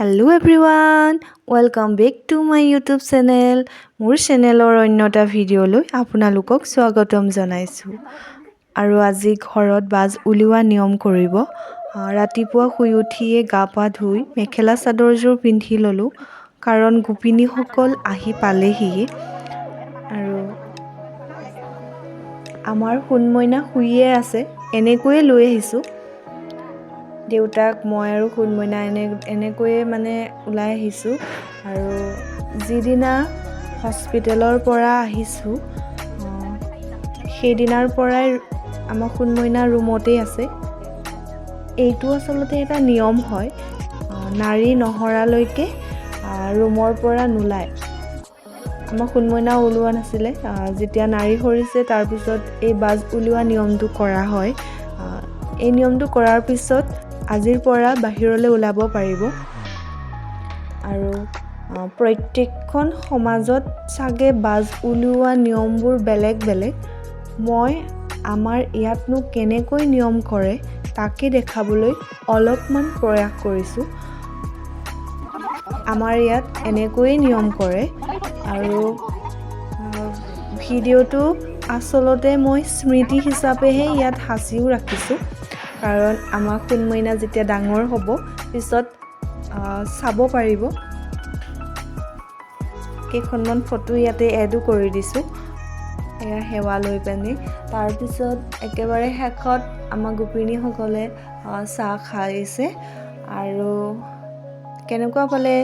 Hello' everyone welcome back to my YouTube channel মোৰ চেনেলৰ অন্য এটা ভিডিঅ'লৈ আপোনালোকক স্বাগতম জনাইছোঁ। আৰু আজি ঘৰত বাজ উলিওৱা নিয়ম কৰিব। ৰাতিপুৱা শুই উঠিয়ে গা পা ধুই মেখেলা চাদৰযোৰ পিন্ধি ল'লোঁ। কাৰণ গোপিনীসকল আহি পালেহিয়ে। আৰু আমাৰ সোণ মইনা শুইয়ে আছে এনেকৈয়ে লৈ আহিছোঁ। দেউতাক মই আৰু সোণ মইনা এনে এনেকৈয়ে মানে ওলাই আহিছোঁ। আৰু যিদিনা হস্পিটেলৰ পৰা আহিছোঁ আহ, সেইদিনাৰ পৰাই আমাৰ সোণ মইনা ৰুমতেই আছে। এইটো আচলতে এটা নিয়ম হয় নাৰী নসৰালৈকে আহ, ৰুমৰ পৰা নোলায়। আমাৰ সোণ মইনা ওলোৱা নাছিলে যেতিয়া নাৰী সৰিছে তাৰপিছত এই বাজ উলিওৱা নিয়মটো কৰা হয়। এই নিয়মটো কৰাৰ পিছত আজিৰ পৰা বাহিৰলৈ ওলাব পাৰিব। আৰু প্ৰত্যেকখন সমাজত চাগে বাজ উলিওৱা নিয়মবোৰ বেলেগ বেলেগ। মই আমাৰ ইয়াতনো কেনেকৈ নিয়ম কৰে তাকে দেখাবলৈ অলপমান প্ৰয়াস কৰিছোঁ। আমাৰ ইয়াত এনেকৈয়ে নিয়ম কৰে। আৰু ভিডিঅ'টো আচলতে মই স্মৃতি হিচাপেহে ইয়াত সাঁচিও ৰাখিছোঁ। কাৰণ আমাৰ সোণ মইনা যেতিয়া ডাঙৰ হ'ব পিছত চাব পাৰিব। কেইখনমান ফটো ইয়াতে এডো কৰি দিছোঁ। এয়া সেৱা লৈ পেনি। তাৰপিছত একেবাৰে শেষত আমাৰ গোপিনীসকলে চাহ খাইছে। আৰু কেনেকুৱা পালে?